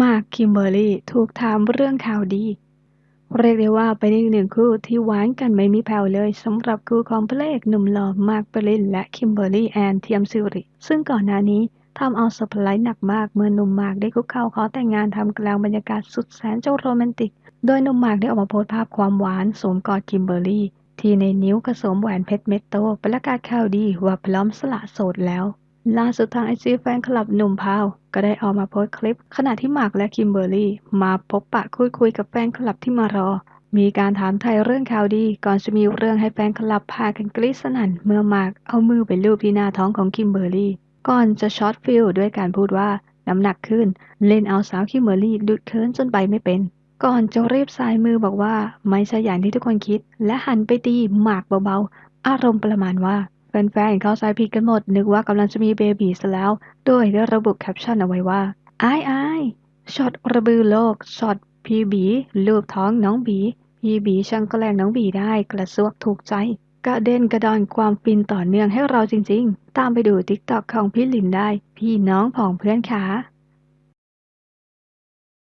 มาร์คคิมเบอร์รี่ถูกถามเรื่องข่าวดี เรียกได้ว่าเป็นอีกหนึ่งคู่ที่หวานกันไม่มีแผ่วเลยสำหรับคู่ของพระเอกหนุ่มหล่อมาร์คเบร์ลินและคิมเบอร์รี่แอนเทียมซิริ ซึ่งก่อนหน้านี้ทำเอาเซอร์ไพรส์หนักมากเมื่อหนุ่มมาร์คได้คุกเข่าขอแต่งงานทำกลางบรรยากาศสุดแสนจะโรแมนติก โดยหนุ่มมาร์คได้ออกมาโพสต์ภาพความหวานสวมกอดคิมเบอร์รี่ ที่ในนิ้วก็สวมแหวนเพชรเม็ดโตประกาศข่าวดีว่าพร้อมสละโสดแล้ว ล่าสุดทางไอจีแฟนคลับหนุ่มพาว ก็ได้ออกมาโพสต์คลิป ขณะที่มาร์คและคิมเบอร์รี่ มาพบปะคุยคุยกับแฟนคลับที่มารอ มีการถามไทยเรื่องข่าวดี ก่อนจะมีเรื่องให้แฟนคลับพากันกรี๊ดสนั่น เมื่อมาร์คเอามือไปลูบที่หน้าท้องของคิมเบอร์รี่ ก่อนจะช็อตฟิลด้วยการพูดว่าน้ำหนักขึ้น เล่นเอาสาวคิมเบอร์รี่ดุดเคินจนไปไม่เป็น ก่อนจะรีบสายมือบอกว่า ไม่ใช่อย่างที่ทุกคนคิด และหันไปตีหมากเบาๆ อารมณ์ประมาณว่า แฟนๆ เข้าใจผิดกันหมด นึกว่ากำลังจะมีเบบีซะแล้ว โดยได้ระบุแคปชั่นเอาไว้ว่าไอ้ไอ้ช็อตระบือโลกช็อตพีบีลูบท้องน้องบี พีบีช่างแกล้งน้องบีได้กระซวกถูกใจ กระเด็นกระดอนความฟินต่อเนื่องให้เราจริงๆ ตามไปดูติ๊กต็อกของพี่ลินได้ พี่น้องผองเพื่อนขา